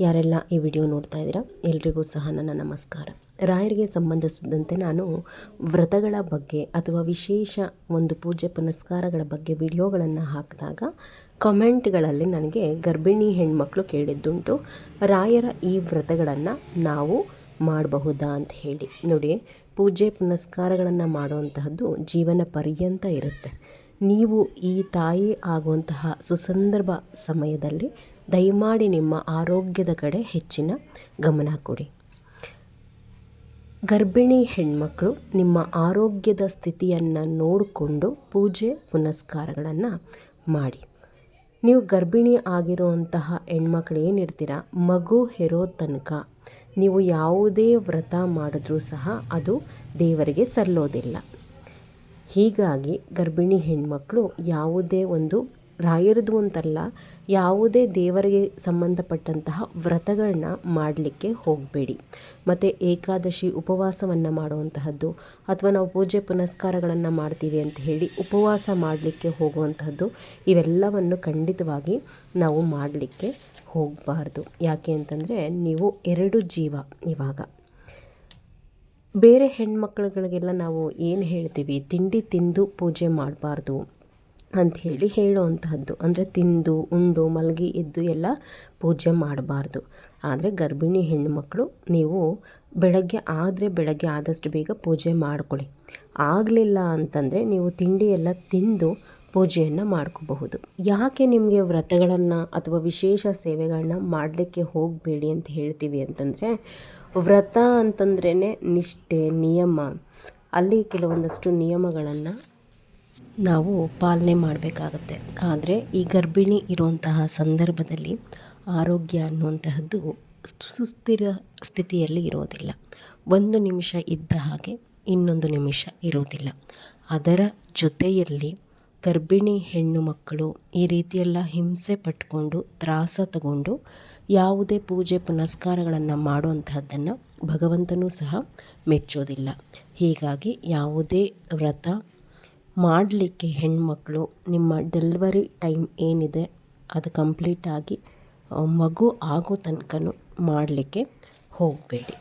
ಯಾರೆಲ್ಲ ಈ ವಿಡಿಯೋ ನೋಡ್ತಾ ಇದ್ದೀರಾ, ಎಲ್ರಿಗೂ ಸಹ ನನ್ನ ನಮಸ್ಕಾರ. ರಾಯರಿಗೆ ಸಂಬಂಧಿಸಿದಂತೆ ನಾನು ವ್ರತಗಳ ಬಗ್ಗೆ ಅಥವಾ ವಿಶೇಷ ಒಂದು ಪೂಜೆ ಪುನಸ್ಕಾರಗಳ ಬಗ್ಗೆ ವಿಡಿಯೋಗಳನ್ನು ಹಾಕಿದಾಗ ಕಮೆಂಟ್ಗಳಲ್ಲಿ ನನಗೆ ಗರ್ಭಿಣಿ ಹೆಣ್ಮಕ್ಳು ಕೇಳಿದ್ದುಂಟು. ರಾಯರ ಈ ವ್ರತಗಳನ್ನು ನಾವು ಮಾಡಬಹುದಾ ಅಂತ ಹೇಳಿ. ನೋಡಿ, ಪೂಜೆ ಪುನಸ್ಕಾರಗಳನ್ನು ಮಾಡುವಂತಹದ್ದು ಜೀವನ ಪರ್ಯಂತ ಇರುತ್ತೆ. ನೀವು ಈ ತಾಯಿ ಆಗುವಂತಹ ಸುಸಂದರ್ಭ ಸಮಯದಲ್ಲಿ ದಯಮಾಡಿ ನಿಮ್ಮ ಆರೋಗ್ಯದ ಕಡೆ ಹೆಚ್ಚಿನ ಗಮನ ಕೊಡಿ. ಗರ್ಭಿಣಿ ಹೆಣ್ಮಕ್ಳು ನಿಮ್ಮ ಆರೋಗ್ಯದ ಸ್ಥಿತಿಯನ್ನು ನೋಡಿಕೊಂಡು ಪೂಜೆ ಪುನಸ್ಕಾರಗಳನ್ನು ಮಾಡಿ. ನೀವು ಗರ್ಭಿಣಿ ಆಗಿರುವಂತಹ ಹೆಣ್ಮಕ್ಳು ಏನಿರ್ತೀರ, ಮಗು ಹೆರೋ ತನಕ ನೀವು ಯಾವುದೇ ವ್ರತ ಮಾಡಿದ್ರೂ ಸಹ ಅದು ದೇವರಿಗೆ ಸಲ್ಲೋದಿಲ್ಲ. ಹೀಗಾಗಿ ಗರ್ಭಿಣಿ ಹೆಣ್ಮಕ್ಳು ಯಾವುದೇ ಒಂದು ರಾಯರದು ಅಂತಲ್ಲ, ಯಾವುದೇ ದೇವರಿಗೆ ಸಂಬಂಧಪಟ್ಟಂತಹ ವ್ರತಗಳನ್ನ ಮಾಡಲಿಕ್ಕೆ ಹೋಗಬೇಡಿ. ಮತ್ತು ಏಕಾದಶಿ ಉಪವಾಸವನ್ನು ಮಾಡುವಂತಹದ್ದು, ಅಥವಾ ನಾವು ಪೂಜೆ ಪುನಸ್ಕಾರಗಳನ್ನು ಮಾಡ್ತೀವಿ ಅಂತ ಹೇಳಿ ಉಪವಾಸ ಮಾಡಲಿಕ್ಕೆ ಹೋಗುವಂತಹದ್ದು, ಇವೆಲ್ಲವನ್ನು ಖಂಡಿತವಾಗಿ ನಾವು ಮಾಡಲಿಕ್ಕೆ ಹೋಗಬಾರ್ದು. ಯಾಕೆ ಅಂತಂದರೆ, ನೀವು ಎರಡು ಜೀವ ಇವಾಗ. ಬೇರೆ ಹೆಣ್ಮಕ್ಳುಗಳಿಗೆಲ್ಲ ನಾವು ಏನು ಹೇಳ್ತೀವಿ? ತಿಂಡಿ ತಿಂದು ಪೂಜೆ ಮಾಡಬಾರ್ದು. ಅಂಥೇಳಿ ಹೇಳುವಂತಹದ್ದು. ಅಂದರೆ ತಿಂದು, ಉಂಡು, ಮಲಗಿ ಎದ್ದು ಎಲ್ಲ ಪೂಜೆ ಮಾಡಬಾರ್ದು. ಆದರೆ ಗರ್ಭಿಣಿ ಹೆಣ್ಣುಮಕ್ಕಳು ನೀವು ಬೆಳಗ್ಗೆ ಆದರೆ ಬೆಳಗ್ಗೆ ಆದಷ್ಟು ಬೇಗ ಪೂಜೆ ಮಾಡ್ಕೊಳ್ಳಿ. ಆಗಲಿಲ್ಲ ಅಂತಂದರೆ ನೀವು ತಿಂಡಿ ಎಲ್ಲ ತಿಂದು ಪೂಜೆಯನ್ನು ಮಾಡ್ಕೋಬಹುದು. ಯಾಕೆ ನಿಮಗೆ ವ್ರತಗಳನ್ನು ಅಥವಾ ವಿಶೇಷ ಸೇವೆಗಳನ್ನ ಮಾಡಲಿಕ್ಕೆ ಹೋಗಬೇಡಿ ಅಂತ ಹೇಳ್ತೀವಿ ಅಂತಂದರೆ, ವ್ರತ ಅಂತಂದ್ರೇ ನಿಷ್ಠೆ, ನಿಯಮ. ಅಲ್ಲಿ ಕೆಲವೊಂದಷ್ಟು ನಿಯಮಗಳನ್ನು ನಾವು ಪಾಲನೆ ಮಾಡಬೇಕಾಗತ್ತೆ. ಆದರೆ ಈ ಗರ್ಭಿಣಿ ಇರುವಂತಹ ಸಂದರ್ಭದಲ್ಲಿ ಆರೋಗ್ಯ ಅನ್ನುವಂತಹದ್ದು ಸುಸ್ಥಿರ ಸ್ಥಿತಿಯಲ್ಲಿ ಇರೋದಿಲ್ಲ. ಒಂದು ನಿಮಿಷ ಇದ್ದ ಹಾಗೆ ಇನ್ನೊಂದು ನಿಮಿಷ ಇರೋದಿಲ್ಲ. ಅದರ ಜೊತೆಯಲ್ಲಿ ಗರ್ಭಿಣಿ ಹೆಣ್ಣು ಮಕ್ಕಳು ಈ ರೀತಿಯೆಲ್ಲ ಹಿಂಸೆ ಪಟ್ಕೊಂಡು ತ್ರಾಸ ತಗೊಂಡು ಯಾವುದೇ ಪೂಜೆ ಪುನಸ್ಕಾರಗಳನ್ನು ಮಾಡುವಂತಹದ್ದನ್ನು ಭಗವಂತನೂ ಸಹ ಮೆಚ್ಚೋದಿಲ್ಲ. ಹೀಗಾಗಿ ಯಾವುದೇ ವ್ರತ ಮಾಡಲಿಕ್ಕೆ ಹೆಣ್ಮಕ್ಳು ನಿಮ್ಮ ಡೆಲ್ವರಿ ಟೈಮ್ ಏನಿದೆ ಅದು ಕಂಪ್ಲೀಟಾಗಿ ಮಗು ಆಗೋ ತನಕನೂ ಮಾಡಲಿಕ್ಕೆ ಹೋಗಬೇಡಿ.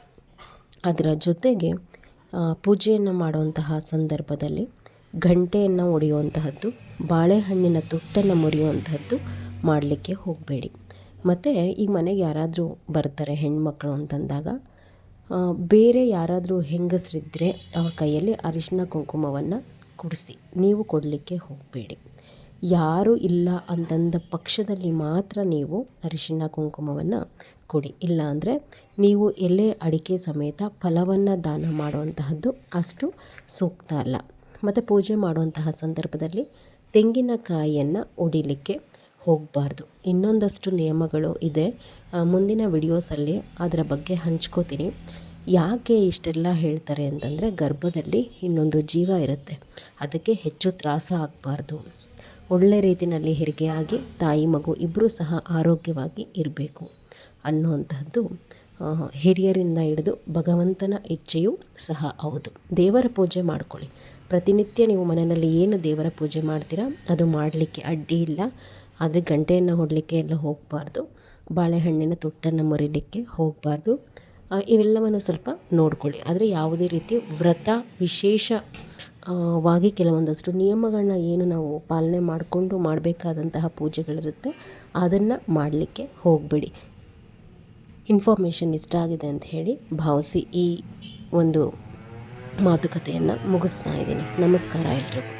ಅದರ ಜೊತೆಗೆ ಪೂಜೆಯನ್ನು ಮಾಡುವಂತಹ ಸಂದರ್ಭದಲ್ಲಿ ಗಂಟೆಯನ್ನು ಒಡೆಯುವಂತಹದ್ದು, ಬಾಳೆಹಣ್ಣಿನ ತುಟ್ಟನ್ನು ಮುರಿಯುವಂತಹದ್ದು ಮಾಡಲಿಕ್ಕೆ ಹೋಗಬೇಡಿ. ಮತ್ತು ಈ ಮನೆಗೆ ಯಾರಾದರೂ ಬರ್ತಾರೆ ಹೆಣ್ಮಕ್ಳು ಅಂತಂದಾಗ ಬೇರೆ ಯಾರಾದರೂ ಹೆಂಗಸರಿದ್ದರೆ ಅವ್ರ ಕೈಯಲ್ಲಿ ಅರಿಶಿನ ಕುಂಕುಮವನ್ನು ಕೊಡಿಸಿ. ನೀವು ಕೊಡಲಿಕ್ಕೆ ಹೋಗಬೇಡಿ. ಯಾರು ಇಲ್ಲ ಅಂತಂದ ಪಕ್ಷದಲ್ಲಿ ಮಾತ್ರ ನೀವು ಅರಿಶಿನ ಕುಂಕುಮವನ್ನು ಕೊಡಿ. ಇಲ್ಲ ಅಂದರೆ ನೀವು ಎಲೆ ಅಡಿಕೆ ಸಮೇತ ಫಲವನ್ನು ದಾನ ಮಾಡುವಂತಹದ್ದು ಅಷ್ಟು ಸೂಕ್ತ ಅಲ್ಲ. ಮತ್ತು ಪೂಜೆ ಮಾಡುವಂತಹ ಸಂದರ್ಭದಲ್ಲಿ ತೆಂಗಿನಕಾಯಿಯನ್ನು ಒಡಿಲಿಕ್ಕೆ ಹೋಗಬಾರ್ದು. ಇನ್ನೊಂದಷ್ಟು ನಿಯಮಗಳು ಇದೆ. ಮುಂದಿನ ವಿಡಿಯೋಸಲ್ಲಿ ಅದರ ಬಗ್ಗೆ ಹಂಚ್ಕೋತೀನಿ. ಯಾಕೆ ಇಷ್ಟೆಲ್ಲ ಹೇಳ್ತಾರೆ ಅಂತಂದರೆ ಗರ್ಭದಲ್ಲಿ ಇನ್ನೊಂದು ಜೀವ ಇರುತ್ತೆ. ಅದಕ್ಕೆ ಹೆಚ್ಚು ತ್ರಾಸ ಆಗಬಾರ್ದು. ಒಳ್ಳೆ ರೀತಿಯಲ್ಲಿ ಹೆರಿಗೆಯಾಗಿ ತಾಯಿ ಮಗು ಇಬ್ಬರೂ ಸಹ ಆರೋಗ್ಯವಾಗಿ ಇರಬೇಕು ಅನ್ನುವಂಥದ್ದು ಹಿರಿಯರಿಂದ ಹಿಡಿದು ಭಗವಂತನ ಇಚ್ಛೆಯೂ ಸಹ ಹೌದು. ದೇವರ ಪೂಜೆ ಮಾಡ್ಕೊಳ್ಳಿ. ಪ್ರತಿನಿತ್ಯ ನೀವು ಮನೆಯಲ್ಲಿ ಏನು ದೇವರ ಪೂಜೆ ಮಾಡ್ತೀರಾ ಅದು ಮಾಡಲಿಕ್ಕೆ ಅಡ್ಡಿ ಇಲ್ಲ. ಆದರೆ ಗಂಟೆಯನ್ನು ಹೊಡಲಿಕ್ಕೆ ಎಲ್ಲ ಹೋಗಬಾರ್ದು. ಬಾಳೆಹಣ್ಣಿನ ತುಟ್ಟನ್ನು ಮುರಿಲಿಕ್ಕೆ ಹೋಗಬಾರ್ದು. ಇವೆಲ್ಲವನ್ನು ಸ್ವಲ್ಪ ನೋಡ್ಕೊಳ್ಳಿ. ಆದರೆ ಯಾವುದೇ ರೀತಿ ವ್ರತ ವಿಶೇಷ ವಾಗಿ ಕೆಲವೊಂದಷ್ಟು ನಿಯಮಗಳನ್ನ ಏನು ನಾವು ಪಾಲನೆ ಮಾಡಿಕೊಂಡು ಮಾಡಬೇಕಾದಂತಹ ಪೂಜೆಗಳಿರುತ್ತೆ, ಅದನ್ನು ಮಾಡಲಿಕ್ಕೆ ಹೋಗಬೇಡಿ. ಇನ್ಫಾರ್ಮೇಷನ್ ಇಷ್ಟ ಆಗಿದೆ ಅಂತ ಹೇಳಿ ಭಾವಿಸಿ ಈ ಒಂದು ಮಾತುಕತೆಯನ್ನು ಮುಗಿಸ್ತಾ ಇದ್ದೀನಿ. ನಮಸ್ಕಾರ ಎಲ್ರಿಗೂ.